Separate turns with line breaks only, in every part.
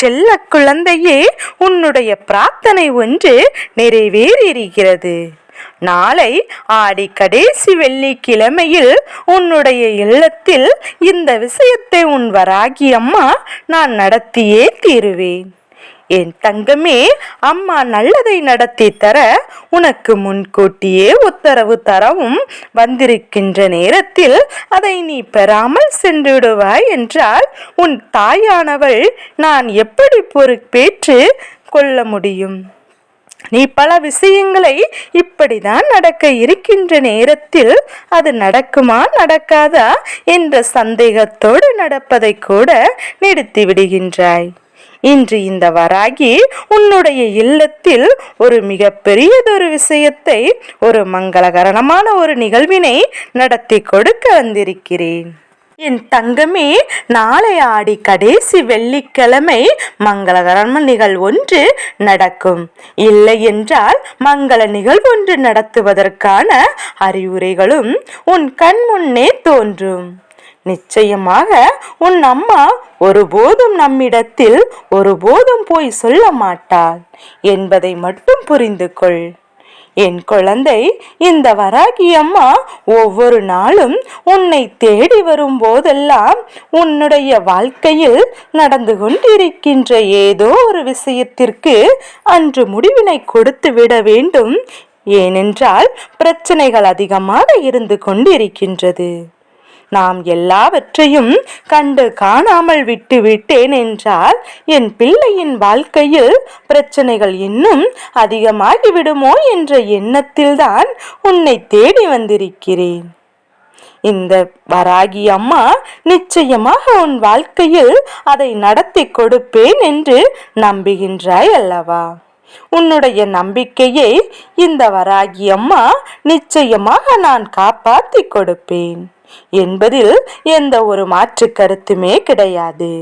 செல்ல குழந்தையே உன்னுடைய பிரார்த்தனை ஒன்று நிறைவேறியிருக்கிறது. நாளை ஆடி கடைசி வெள்ளிக்கிழமையில் உன்னுடைய இல்லத்தில் இந்த விஷயத்தை உன் வராகி அம்மா நான் நடத்தியே தீருவேன். என் தங்கமே அம்மா நல்லதை நடத்தி தர உனக்கு முன்கூட்டியே உத்தரவு தரவும் வந்திருக்கின்ற நேரத்தில் அதை நீ பெறாமல் சென்று விடுவாய் என்றால் உன் தாயானவள் நான் எப்படி பொறுப்பேற்று கொள்ள முடியும்? நீ பல விஷயங்களை இப்படிதான் நடக்க இருக்கின்ற நேரத்தில் அது நடக்குமா நடக்காதா என்ற சந்தேகத்தோடு நடப்பதை கூட நிறுத்தி விடுகின்றாய் இன்று இந்த வராகி உன்னுடைய இல்லத்தில் ஒரு மிக பெரியதொரு விஷயத்தை ஒரு மங்களகரணமான ஒரு நிகழ்வினை நடத்தி கொடுக்க வந்திருக்கிறேன். என் தங்கமே நாளை ஆடி கடைசி வெள்ளிக்கிழமை மங்களகரம நிகழ்வொன்று நடக்கும். இல்லை என்றால் மங்கள நிகழ்வொன்று நடத்துவதற்கான அறிவுரைகளும் உன் கண் முன்னே தோன்றும். நிச்சயமாக உன் அம்மா ஒருபோதும் நம்மிடத்தில் ஒருபோதும் போய் சொல்ல மாட்டாள் என்பதை மட்டும் புரிந்து கொள். என் குழந்தை இந்த வராகி அம்மா ஒவ்வொரு நாளும் உன்னை தேடி வரும் போதெல்லாம் உன்னுடைய வாழ்க்கையில் நடந்து கொண்டிருக்கின்ற ஏதோ ஒரு விஷயத்திற்கு அன்று முடிவினை கொடுத்து விட வேண்டும். ஏனென்றால் பிரச்சனைகள் அதிகமாக இருந்து கொண்டிருக்கின்றது. நாம் எல்லாவற்றையும் கண்டு காணாமல் விட்டு விட்டேன் என்றால் என் பிள்ளையின் வாழ்க்கையில் பிரச்சனைகள் இன்னும் அதிகமாகி விடுமோ என்ற எண்ணத்தில்தான் உன்னை தேடி வந்திருக்கிறேன். இந்த வராகி அம்மா நிச்சயமாக உன் வாழ்க்கையில் அதை நடத்தி கொடுப்பேன் என்று நம்புகின்றாய் அல்லவா? உன்னுடைய நம்பிக்கையை இந்த வராகி அம்மா நிச்சயமாக நான் காப்பாற்றி கொடுப்பேன். என்பதில் எந்த ஒரு மாற்று கருத்துமே கிடையாது.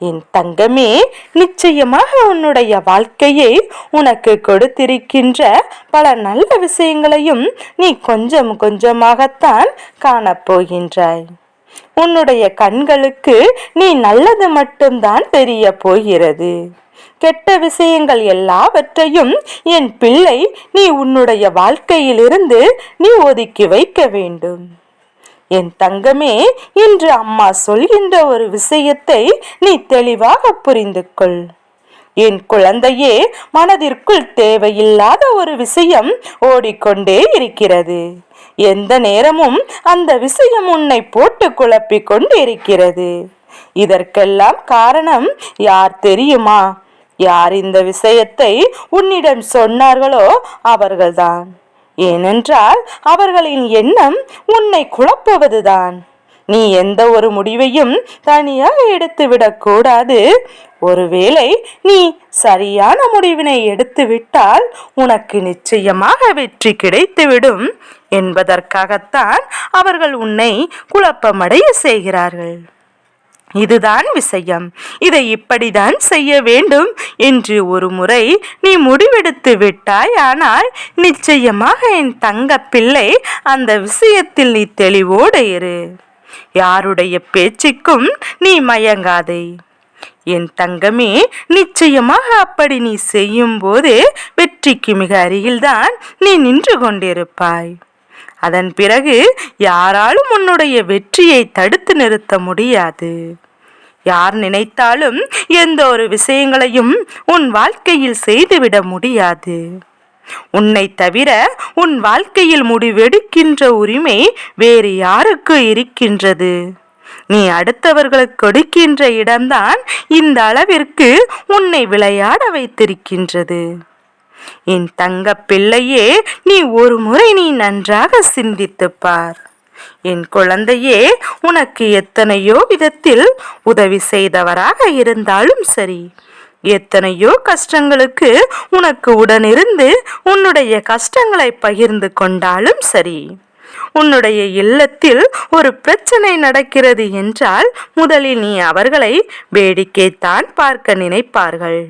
என் தங்கமே நிச்சயமாக உன்னுடைய வாழ்க்கையை உனக்கு கொடுத்திருக்கின்ற பல நல்ல விஷயங்களையும் நீ கொஞ்சம் கொஞ்சமாகத்தான் காணப்போகின்றாய். உன்னுடைய கண்களுக்கு நீ நல்லது மட்டும்தான் தெரிய போகிறது. கெட்ட விஷயங்கள் எல்லாவற்றையும் என் பிள்ளை நீ உன்னுடைய வாழ்க்கையிலிருந்து நீ ஒதுக்கி வைக்க வேண்டும். என் தங்கமே இன்று அம்மா சொல்கின்ற ஒரு விஷயத்தை நீ தெளிவாக புரிந்து கொள் என் குழந்தையே மனதிற்குள் தேவையில்லாத ஒரு விஷயம் ஓடிக்கொண்டே இருக்கிறது. எந்த நேரமும் அந்த விஷயம் உன்னை போட்டு குழப்பிக் கொண்டு இருக்கிறது இதற்கெல்லாம் காரணம் யார் தெரியுமா? யார் இந்த விஷயத்தை உன்னிடம் சொன்னார்களோ அவர்கள்தான். ஏனென்றால் அவர்களின் எண்ணம் உன்னை குழப்புவதுதான். நீ எந்த ஒரு முடிவையும் தனியாக எடுத்துவிடக் கூடாது. ஒருவேளை நீ சரியான முடிவினை எடுத்துவிட்டால் உனக்கு நிச்சயமாக வெற்றி கிடைத்துவிடும். என்பதற்காகத்தான் அவர்கள் உன்னை குழப்பமடைய செய்கிறார்கள். இதுதான் விஷயம். இதை இப்படிதான் செய்ய வேண்டும் என்று ஒரு முறை நீ முடிவெடுத்து விட்டாய். ஆனால் நிச்சயமாக என் தங்க பிள்ளை அந்த விஷயத்தில் நீ தெளிவோடு இரு. யாருடைய பேச்சுக்கும் நீ மயங்காதே. என் தங்கமே நிச்சயமாக அப்படி நீ செய்யும் போது வெற்றிக்கு மிக அருகில்தான் நீ நின்று கொண்டிருப்பாய். அதன் பிறகு யாராலும் உன்னுடைய வெற்றியை தடுத்து நிறுத்த முடியாது. யார் நினைத்தாலும் எந்த ஒரு விஷயங்களையும் உன் வாழ்க்கையில் செய்துவிட முடியாது. உன்னை தவிர உன் வாழ்க்கையில் முடிவெடுக்கின்ற உரிமை வேறு யாருக்கு இருக்கின்றது? நீ அடுத்தவர்களுக்கு கொடுக்கின்ற இடம்தான் இந்த அளவிற்கு உன்னை விளையாட வைத்திருக்கின்றது. என் தங்க பிள்ளையே நீ ஒரு முறை நீ நன்றாக சிந்தித்து பார் என் குழந்தையே உனக்கு எத்தனையோ விதத்தில் உதவி செய்தவராக இருந்தாலும் சரி. எத்தனையோ கஷ்டங்களுக்கு உனக்கு உடனிருந்து உன்னுடைய கஷ்டங்களை பகிர்ந்து கொண்டாலும் சரி. உன்னுடைய இல்லத்தில் ஒரு பிரச்சனை நடக்கிறது என்றால் முதலில் நீ அவர்களை வேடிக்கைத்தான் பார்க்க நினைப்பார்கள்.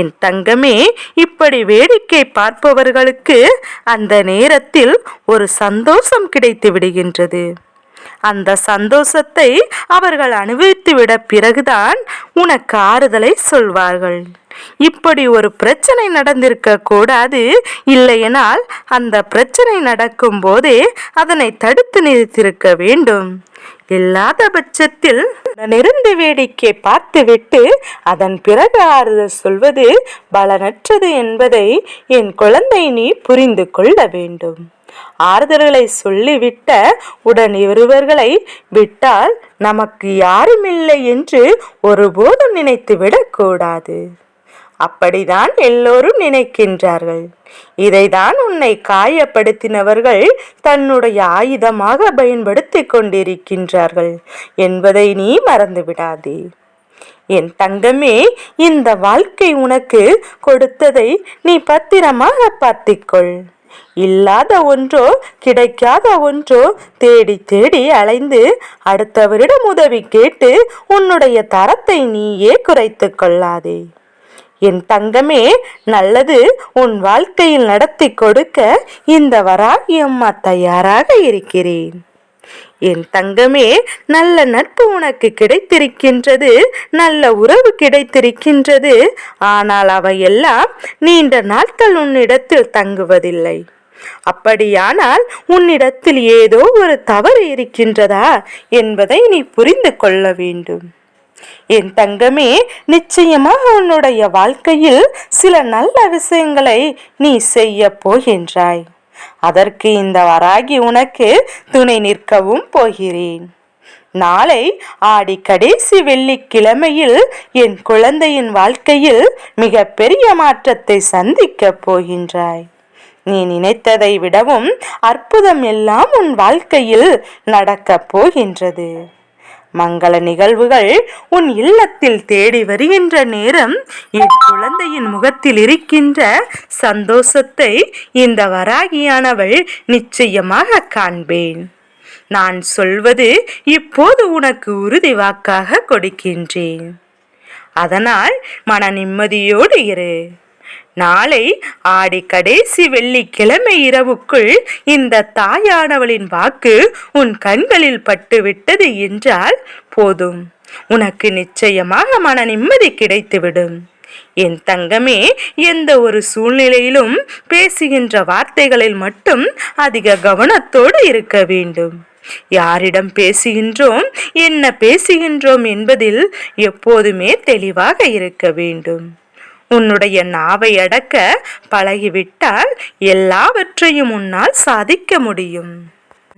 என் தங்கமே இப்படி வேடிக்கை பார்ப்பவர்களுக்கு அந்த நேரத்தில் ஒரு சந்தோஷம் கிடைத்து விடுகின்றது. அந்த சந்தோஷத்தை அவர்கள் அனுபவித்துவிட பிறகுதான் உனக்கு ஆறுதலை சொல்வார்கள். இப்படி ஒரு பிரச்சனை நடந்திருக்க கூடாது. இல்லையெனால் அந்த பிரச்சனை நடக்கும் போதே அதனை தடுத்து நிறுத்திருக்க வேண்டும். இல்லாத பட்சத்தில் உடனிருந்து வேடிக்கை பார்த்துவிட்டு அதன் பிறகு ஆறுதல் சொல்வது பலனற்றது என்பதை என் குழந்தை நீ புரிந்து கொள்ள வேண்டும். ஆறுதல்களை சொல்லிவிட்ட உடன் இருவர்களை விட்டால் நமக்கு யாருமில்லை என்று ஒருபோதும் நினைத்து விடக்கூடாது அப்படிதான் எல்லோரும் நினைக்கின்றார்கள். இதைதான் உன்னை காயப்படுத்தினவர்கள் தன்னுடைய ஆயுதமாக பயன்படுத்திக் கொண்டிருக்கின்றார்கள் என்பதை நீ மறந்துவிடாதே. என் தங்கமே இந்த வாழ்க்கை உனக்கு கொடுத்ததை நீ பத்திரமாக பார்த்திக்கொள். இல்லாத ஒன்றோ கிடைக்காத ஒன்றோ தேடி தேடி அலைந்து அடுத்தவரிடம் உதவி கேட்டு உன்னுடைய தரத்தை நீயே குறைத்து கொள்ளாதே. என் தங்கமே நல்லது உன் வாழ்க்கையில் நடத்தி கொடுக்க இந்த வராகி அம்மா தயாராக இருக்கிறேன். என் தங்கமே நல்ல நட்பு உனக்கு கிடைத்திருக்கின்றது நல்ல உறவு கிடைத்திருக்கின்றது ஆனால் அவையெல்லாம் நீண்ட நாட்கள் உன்னிடத்தில் தங்குவதில்லை. அப்படியானால் உன்னிடத்தில் ஏதோ ஒரு தவறு இருக்கின்றதா என்பதை நீ புரிந்து கொள்ள வேண்டும். என் தங்கமே நிச்சயமாக உன்னுடைய வாழ்க்கையில் சில நல்ல விஷயங்களை நீ செய்ய போகின்றாய். அதற்கு இந்த வராகி உனக்கு துணை நிற்கவும் போகிறேன். நாளை ஆடி கடைசி வெள்ளிக்கிழமையில் என் குழந்தையின் வாழ்க்கையில் மிக பெரிய மாற்றத்தை சந்திக்கப் போகின்றாய். நீ நினைத்ததை விடவும் அற்புதம் எல்லாம் உன் வாழ்க்கையில் நடக்கப் போகின்றது. மங்கள நிகழ்வுகள் உன் இல்லத்தில் தேடி வருகின்ற நேரம் என் குழந்தையின் முகத்தில் இருக்கின்ற சந்தோஷத்தை இந்த வராகியானவள் நிச்சயமாக காண்பேன். நான் சொல்வது இப்போது உனக்கு உறுதி வாக்காக கொடுக்கின்றேன். அதனால் மன நிம்மதியோடு இரு. நாளை ஆடி கடைசி வெள்ளிக்கிழமை இரவுக்குள் இந்த தாயானவளின் வாக்கு உன் கண்களில் பட்டுவிட்டது என்றால் போதும். உனக்கு நிச்சயமாக மன நிம்மதி கிடைத்துவிடும். என் தங்கமே எந்த ஒரு சூழ்நிலையிலும் பேசுகின்ற வார்த்தைகளில் மட்டும் அதிக கவனத்தோடு இருக்க வேண்டும். யாரிடம் பேசுகின்றோம் என்ன பேசுகின்றோம் என்பதில் எப்போதுமே தெளிவாக இருக்க வேண்டும். உன்னுடைய நாவை அடக்க பழகிவிட்டால் எல்லாவற்றையும் உன்னால் சாதிக்க முடியும்.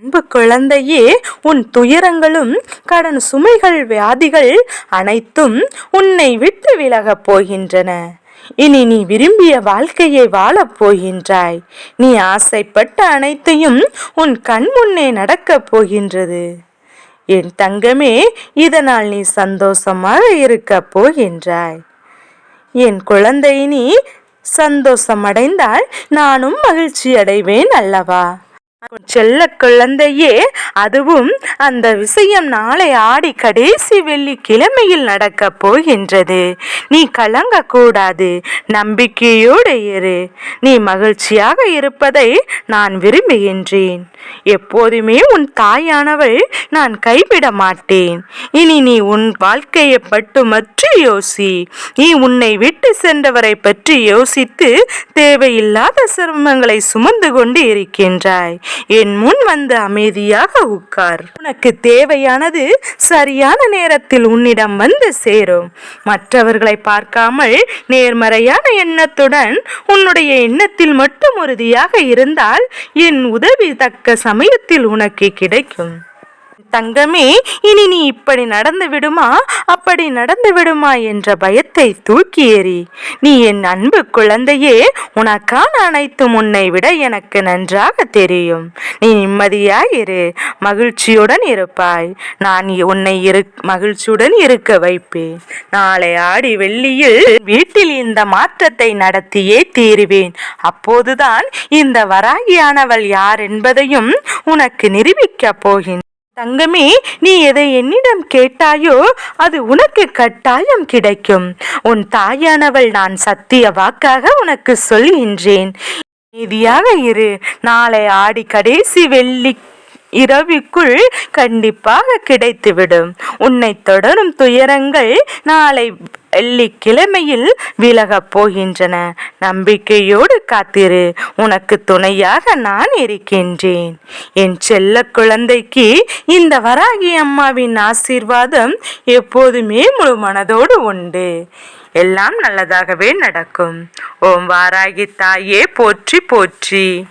அன்பு குழந்தையே உன் துயரங்களும் கடன் சுமைகள் வியாதிகள் அனைத்தும் உன்னை விட்டு விலகப் போகின்றன. இனி நீ விரும்பிய வாழ்க்கையை வாழப் போகின்றாய். நீ ஆசைப்பட்ட அனைத்தையும் உன் கண் முன்னே நடக்கப் போகின்றது. என் தங்கமே இதனால் நீ சந்தோஷமாக இருக்கப் போகின்றாய். என் குழந்தை நீ சந்தோஷமடைந்தால் நானும் மகிழ்ச்சி அடைவேன் அல்லவா? செல்ல குழந்தையே அதுவும் அந்த விஷயம் நாளை ஆடி கடைசி வெள்ளி கிழமையில் நடக்க போகின்றது. நீ கலங்க கூடாது நம்பிக்கையோடு இரு. நீ மகிழ்ச்சியாக இருப்பதை நான் விரும்புகின்றேன். எப்போதுமே உன் தாயானவள் நான் கைவிட மாட்டேன் இனி நீ உன் வாழ்க்கையை பட்டு மற்றும் யோசி. நீ உன்னை விட்டு சென்றவரை பற்றி யோசித்து தேவையில்லாத சிரமங்களை சுமந்து கொண்டு இருக்கின்றாய். என் முன் வந்து அமைதியாக உட்கார். உனக்கு தேவையானது சரியான நேரத்தில் உன்னிடம் வந்து சேரும். மற்றவர்களை பார்க்காமல் நேர்மறையான எண்ணத்துடன் உன்னுடைய எண்ணத்தில் மட்டும் உறுதியாக இருந்தால் என் உதவி தக்க சமயத்தில் உனக்கு கிடைக்கும். தங்கமே இனி நீ இப்படி நடந்து விடுமா? அப்படி நடந்து விடுமா என்ற பயத்தை தூக்கி ஏறி நீ என் அன்பு குழந்தையே உனக்கான அனைத்தும் உன்னை விட எனக்கு நன்றாக தெரியும். நீ நிம்மதியாயிரு மகிழ்ச்சியுடன் இருப்பாய். நான் உன்னை இரு மகிழ்ச்சியுடன் இருக்க வைப்பேன். நாளை ஆடி வெள்ளியில் வீட்டில் இந்த மாற்றத்தை நடத்தியே தீருவேன். அப்போதுதான் இந்த வராகியானவள் யார் என்பதையும் உனக்கு நிரூபிக்கப் போகின்றேன். தங்கமே நீ எதை என்னிடம் கேட்டாயோ அது உனக்கு கட்டாயம் கிடைக்கும். உன் தாயானவள் நான் சத்திய வாக்காக உனக்கு சொல்கின்றேன். நீதியாக இரு. நாளை ஆடி கடைசி வெள்ளி இரவிக்குள் கண்டிப்பாக கிடைத்துவிடும். உன்னை தொடரும் துயரங்கள் நாளை வெள்ளிக்கிழமையில் விலகப் போகின்றன. நம்பிக்கையோடு காத்திரு. உனக்கு துணையாக நான் இருக்கின்றேன். என் செல்ல குழந்தைக்கு இந்த வராகி அம்மாவின் ஆசீர்வாதம் எப்போதுமே முழு மனதோடு உண்டு. எல்லாம் நல்லதாகவே நடக்கும். ஓம் வாராகி தாயே போற்றி போற்றி.